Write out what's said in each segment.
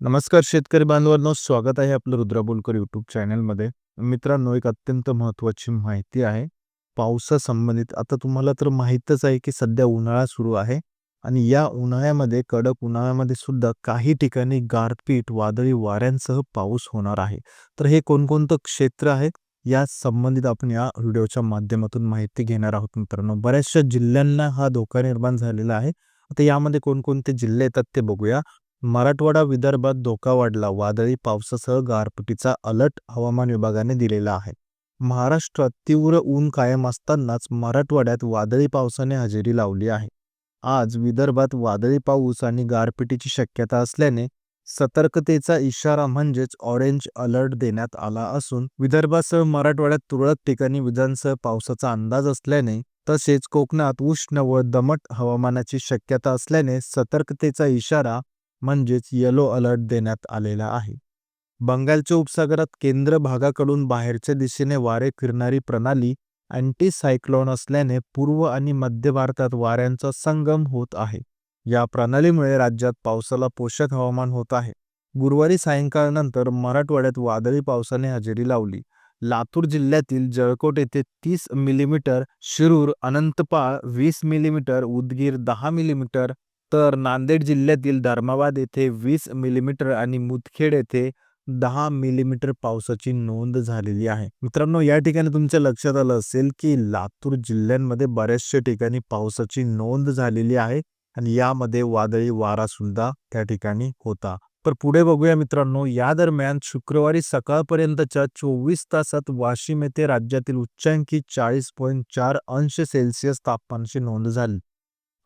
नमस्कार शेतकरी बांधवांनो स्वागत आहे आपलं रुद्रा बोलकर यूट्यूब चॅनलमध्ये मित्रांनो एक अत्यंत महत्त्वाची माहिती आहे पावसासंबंधित. आता तुम्हाला तर माहीतच आहे की सध्या उन्हाळा सुरू आहे आणि या उन्हाळ्यामध्ये कडक उन्हाळ्यामध्ये सुद्धा काही ठिकाणी गारपीट वादळी वाऱ्यांसह पाऊस होणार आहे. तर हे कोणकोणतं क्षेत्र आहे? या संबंधित आपण या व्हिडिओच्या माध्यमातून माहिती घेणार आहोत मित्रांनो. बऱ्याचशा जिल्ह्यांना हा धोका निर्माण झालेला आहे. आता यामध्ये कोणकोणते जिल्हे येतात ते बघूया. मराठवाडा विदर्भात धोका वाढला. वादळी पावसासह गारपिटीचा अलर्ट हवामान विभागाने दिलेला आहे. महाराष्ट्रात तीव्र ऊन कायम असतानाच मराठवाड्यात वादळी पावसाने हजेरी लावली आहे. आज विदर्भात वादळी पाऊस आणि गारपिटीची शक्यता असल्याने सतर्कतेचा इशारा म्हणजेच ऑरेंज अलर्ट देण्यात आला असून विदर्भासह मराठवाड्यात तुरळक ठिकाणी विजांसह पावसाचा अंदाज असल्याने तसेच कोकणात उष्ण व दमट हवामानाची शक्यता असल्याने सतर्कतेचा इशारा म्हणजेच येलो अलर्ट देण्यात आलेला आहे. बंगालच्या उपसागरात केंद्र भागाकडून बाहेरच्या दिशेने वारे फिरणारी प्रणाली अँटी सायक्लोन असल्याने पूर्व आणि मध्य भारतात वाऱ्यांचा संगम होत आहे. या प्रणालीमुळे राज्यात पावसाला पोषक हवामान होत आहे. गुरुवारी सायंकाळनंतर मराठवाड्यात वादळी पावसाने हजेरी लावली. लातूर जिल्ह्यातील जळकोट येथे तीस मिलीमीटर शिरूर अनंतपाळ वीस मिलीमीटर उदगीर दहा मिलीमीटर तर नांदेड जिल्ह्यातील धर्माबाद येथे वीस मिलीमीटर आणि मुदखेड येथे दहा मिलीमीटर पावसाची नोंद झालेली आहे. मित्रांनो या ठिकाणी तुमच्या लक्षात आलं असेल की लातूर जिल्ह्यांमध्ये बऱ्याचशा ठिकाणी पावसाची नोंद झालेली आहे आणि यामध्ये वादळी वारा सुद्धा त्या ठिकाणी होता. तर पुढे बघूया मित्रांनो या दरम्यान शुक्रवारी सकाळपर्यंतच्या चोवीस तासात वाशिम येथे राज्यातील उच्चांकी चाळीस पॉईंट चार अंश सेल्सिअस तापमानाची नोंद झाली.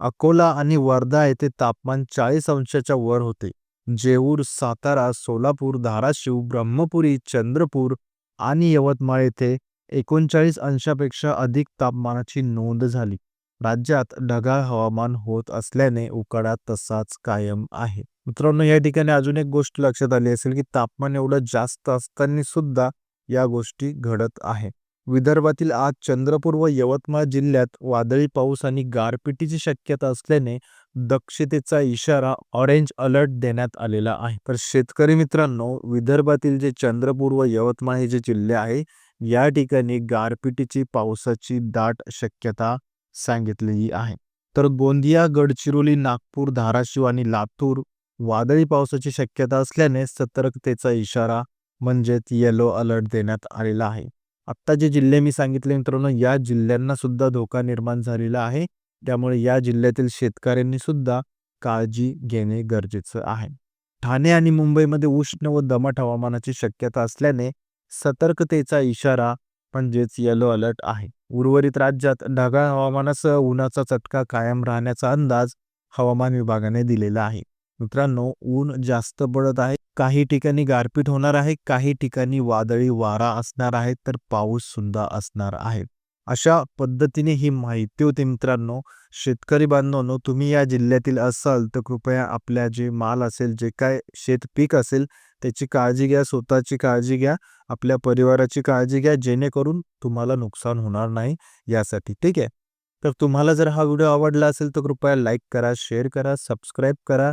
अकोला आणि वर्धा येथे तापमान चाळीस अंशाच्या वर होते. जेऊर सातारा सोलापूर धाराशिव ब्रह्मपुरी चंद्रपूर आणि यवतमाळ येथे एकोणचाळीस अंशापेक्षा अधिक तापमानाची नोंद झाली. राज्यात ढगाळ हवामान होत असल्याने उकाडा तसाच कायम आहे. मित्रांनो या ठिकाणी अजून एक गोष्ट लक्षात आली असेल की तापमान एवढं जास्त असताना सुद्धा या गोष्टी घडत आहे. विदर्भातील आज चंद्रपूर व यवतमाळ जिल्ह्यात वादळी पाऊस आणि गारपिटीची शक्यता असल्याने दक्षतेचा इशारा ऑरेंज अलर्ट देण्यात आलेला आहे. तर शेतकरी मित्रांनो विदर्भातील जे चंद्रपूर व यवतमाळ हे जे जिल्हे आहे या ठिकाणी गारपिटीची पावसाची दाट शक्यता सांगितलेली आहे. तर गोंदिया गडचिरोली नागपूर धाराशिव आणि लातूर वादळी पावसाची शक्यता असल्याने सतर्कतेचा इशारा म्हणजेच येलो अलर्ट देण्यात आलेला आहे. आत्ता जे जिल्हे मी सांगितले मित्रांनो या जिल्ह्यांना सुद्धा धोका निर्माण झालेला आहे. त्यामुळे या जिल्ह्यातील शेतकऱ्यांनी सुद्धा काळजी घेणे गरजेचं आहे. ठाणे आणि मुंबईमध्ये उष्ण व दमट हवामानाची शक्यता असल्याने सतर्कतेचा इशारा म्हणजेच येलो अलर्ट आहे. उर्वरित राज्यात ढगाळ हवामानासह उन्हाचा चटका कायम राहण्याचा अंदाज हवामान विभागाने दिलेला आहे. मित्रांनो ऊन जास्त पडत आहे. काही ठिकाणी गारपीट होणार आहे काही ठिकाणी वादळी वारा असणार आहे तर पाऊस सुद्धा असणार आहे. अशा पद्धतीने ही माहिती होती मित्रांनो. शेतकरी बांधवांनो तुम्ही या जिल्ह्यातील असाल तर कृपया आपल्या जे माल असेल जे काय शेत पीक असेल त्याची काळजी घ्या स्वतःची काळजी घ्या आपल्या परिवाराची काळजी घ्या जेणेकरून तुम्हाला नुकसान होणार नाही यासाठी ठीक आहे? तर तुम्हाला जर हा व्हिडिओ आवडला असेल तर कृपया लाईक करा शेअर करा सबस्क्राईब करा.